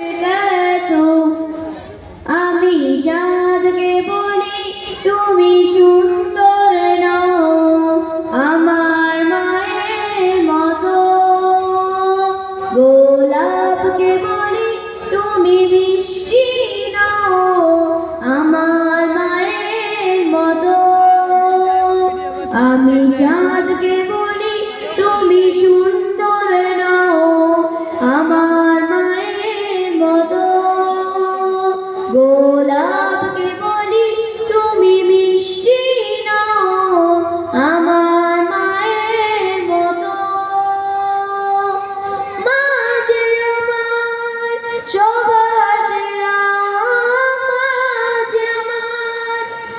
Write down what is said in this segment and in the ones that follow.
Good.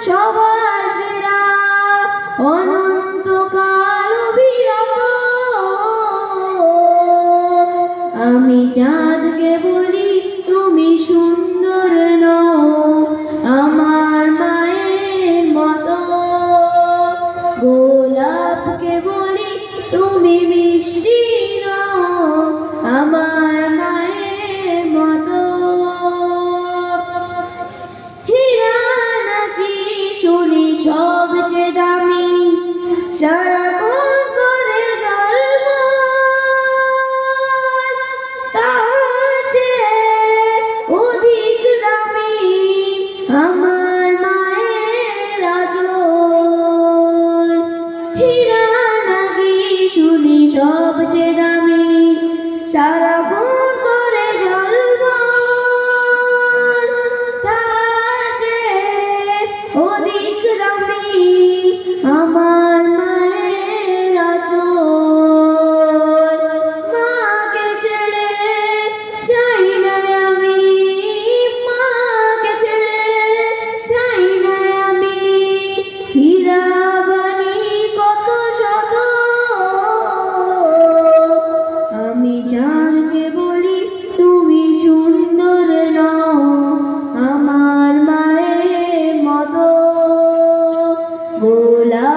সবার সেরা আমি চাঁদকে বলি, তুমি সুন্দর নও, আমার মায়ের মতো। গোলাপকে বলি, তুমি মিষ্টি নও, আমার Shut up. Bula.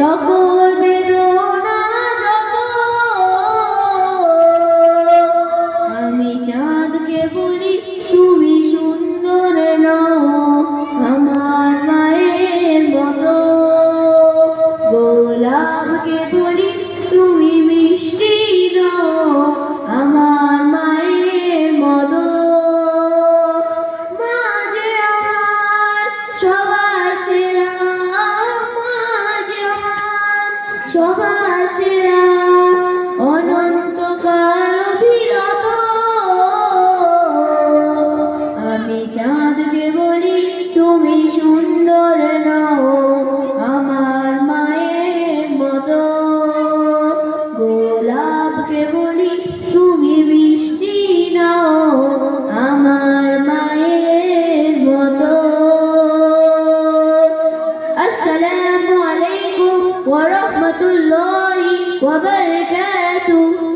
সকল বেদনা যত আমি চাঁদকে বলি তুমি সুন্দর নও আমার মায়ের মতো। গোলাপকে সেরা অনন্তকাল বিরত। আমি চাঁদকে বলি তুমি সুন্দর নও আমার মায়ের মতো। গোলাপকে বলি ورحمة الله وبركاته